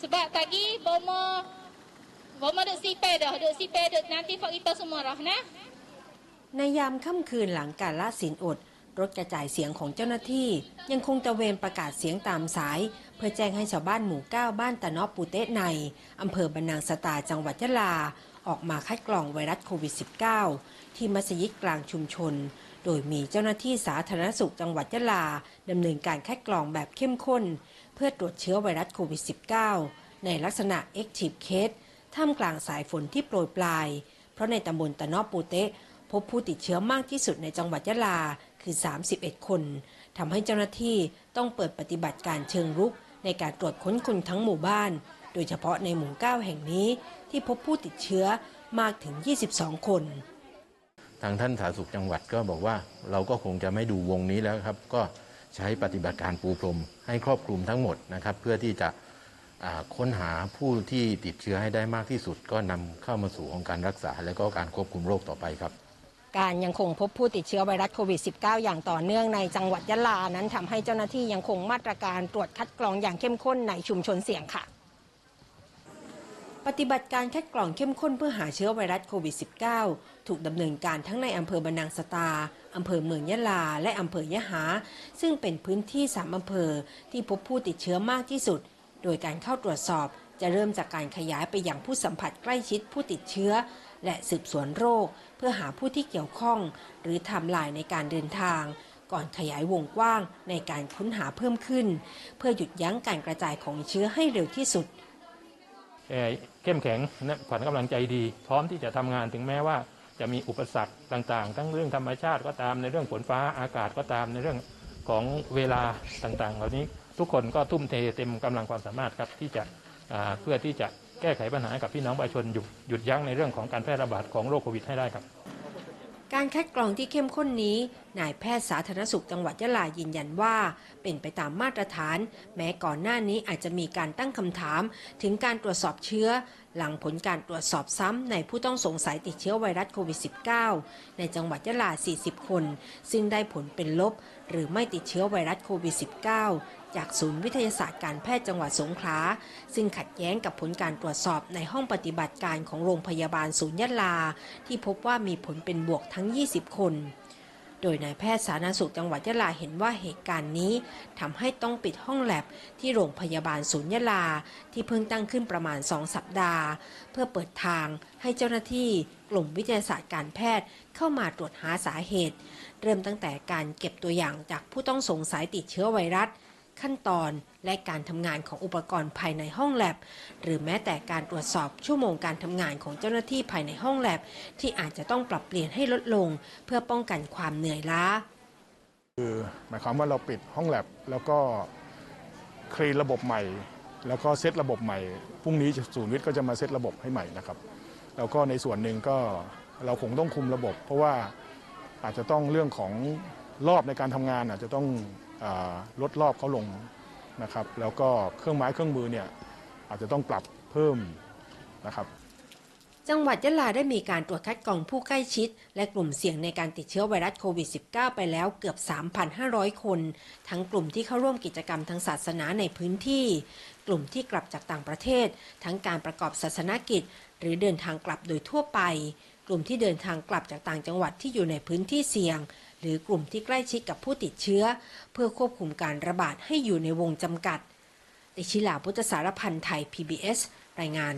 Sebab tadi bomo bomo duk sipir dah, duk sipir duk nanti fak kita semua dah nah. ในยามค่ำคืนหลังการละศีลอด รถกระจายเสียงของเจ้าหน้าที่ ยังคงตะเวนประกาศเสียงตามสาย เพื่อแจ้งให้ชาวบ้านหมู่9บ้านตะนอปูเตะในอำเภอบรรนังสตาจังหวัดยะลา ออกมาคัดกรองไวรัสโควิด -19 ที่มัสยิดกลางชุมชน โดยมีเจ้าหน้าที่สาธารณสุขจังหวัดยะลาดำเนินการคัดกรองแบบเข้มข้น พื่อตรวจเชื้อไวรัสโควิด -19 ในลักษณะ Active Case ท่ามกลางสายฝนที่โปรยปลาย เพราะในตำบลตะนอปูเตะพบผู้ติดเชื้อมากที่สุดในจังหวัดยะลาคือ 31 คนทำให้เจ้าหน้าที่ต้องเปิดปฏิบัติการเชิงรุก ในการตรวจค้นคนทั้งหมู่บ้าน โดยเฉพาะในหมู่ 9 แห่งนี้ที่พบผู้ติดเชื้อมากถึง 22 คน ทางท่านสาธารณสุขจังหวัดก็บอกว่าเราก็คงจะไม่ดูวงนี้แล้วครับ ก็ ใช้ปฏิบัติการปูพรมให้ครอบคลุมทั้งหมดนะครับ เพื่อที่จะค้นหาผู้ที่ติดเชื้อให้ได้มากที่สุด ก็นำเข้ามาสู่องค์การรักษา และก็การควบคุมโรคต่อไปครับ การยังคงพบผู้ติดเชื้อไวรัสโควิด -19 อย่างต่อเนื่องในจังหวัดยะลานั้นทำให้เจ้าหน้าที่ยังคงมาตรการตรวจคัดกรองอย่างเข้มข้นในชุมชนเสี่ยงค่ะ ปฏิบัติการคัดกรองเข้มข้นเพื่อหาเชื้อไวรัสโควิด -19 ถูกดำเนินการทั้งในอำเภอบรรนังสตา อำเภอเมืองยะลา และอำเภอยะหา ซึ่งเป็นพื้นที่สามอำเภอที่พบผู้ติดเชื้อมากที่สุด โดยการเข้าตรวจสอบจะเริ่มจากการขยายไปยังผู้สัมผัสใกล้ชิดผู้ติดเชื้อ และสืบสวนโรค เพื่อหาผู้ที่เกี่ยวข้อง หรือทม์ไลน์ในการเดินทาง ก่อนขยายวงกว้างในการค้นหาเพิ่มขึ้น เพื่อหยุดยั้งการกระจายของเชื้อให้เร็วที่สุด เเข้มแข็งนะขวัญกำลังใจดี พร้อมที่จะทำงานถึงแม้ว่าจะมีอุปสรรคต่างๆ ทั้งเรื่องธรรมชาติก็ตามในเรื่องฝนฟ้าอากาศก็ตามในเรื่องของเวลาต่างๆ เหล่านี้ทุกคนก็ทุ่มเทเต็มกำลังความสามารถครับที่จะเพื่อที่จะแก้ไขปัญหากับพี่น้องประชาชนหยุดหยุดยั้งในเรื่องของการแพร่ระบาดของโรคโควิดให้ได้ครับ การคัดกรองที่เข้มข้นนี้ นายแพทย์สาธารณสุขจังหวัดยะลายืนยันว่า เป็นไปตามมาตรฐาน แม้ก่อนหน้านี้อาจจะมีการตั้งคำถาม ถึงการตรวจสอบเชื้อหลังผลการตรวจสอบซ้ำในผู้ต้องสงสัยติดเชื้อไวรัสโควิด -19 ในจังหวัดยะลา 40 คน ซึ่งได้ผลเป็นลบ หรือไม่ติดเชื้อไวรัสโควิด -19 จากศูนย์วิทยาศาสตร์การแพทย์จังหวัดสงขลา ซึ่งขัดแย้งกับผลการตรวจสอบในห้องปฏิบัติการของโรงพยาบาลศูนย์ยะลา ที่พบว่ามีผลเป็นบวกทั้ง 20 คน โดยนายแพทย์สาธารณสุขจังหวัดยะลาเห็นว่าเหตุการณ์นี้ทำให้ต้องปิดห้องแลบที่โรงพยาบาลศูนย์ยะลา ที่เพิ่งตั้งขึ้นประมาณ 2 สัปดาห์ เพื่อเปิดทางให้เจ้าหน้าที่กลุ่มวิทยาศาสตร์การแพทย์เข้ามาตรวจหาสาเหตุ เริ่มตั้งแต่การเก็บตัวอย่างจากผู้ต้องสงสัยติดเชื้อไวรัส ขั้นตอน และการทำงานของอุปกรณ์ภายในห้องแลบ หรือแม้แต่การตรวจสอบชั่วโมงการทำงานของเจ้าหน้าที่ภายในห้องแลบ ที่อาจจะต้องปรับเปลี่ยนให้ลดลง เพื่อป้องกันความเหนื่อยล้า คือหมายความว่าเราปิดห้องแลบแล้วก็คลีนระบบใหม่ แล้วก็เซตระบบใหม่พรุ่งนี้ศูนย์วิทย์ก็จะมาเซตระบบให้ใหม่นะครับแล้วก็ในส่วนหนึ่งก็เราคงต้องคุมระบบ เพราะว่าอาจจะต้องเรื่องของรอบในการทำงานอาจจะต้อง ลดรอบเขาลงนะครับ แล้วก็เครื่องไม้เครื่องมือเนี่ยอาจจะต้องปรับเพิ่มนะครับ จังหวัดยะลาได้มีการตรวจคัดกรองผู้ใกล้ชิด และกลุ่มเสี่ยงในการติดเชื้อไวรัสโควิด -19 ไปแล้วเกือบ 3,500 คน ทั้งกลุ่มที่เข้าร่วมกิจกรรมทางศาสนาในพื้นที่ กลุ่มที่กลับจากต่างประเทศ ทั้งการประกอบศาสนกิจ หรือเดินทางกลับโดยทั่วไป กลุ่มที่เดินทางกลับจากต่างจังหวัดที่อยู่ในพื้นที่เสี่ยง หรือกลุ่มที่ใกล้ชิดกับผู้ติดเชื้อ เพื่อควบคุมการระบาดให้อยู่ในวงจำกัดดิชิลาพุทธสารพันธ์ไทย PBS รายงาน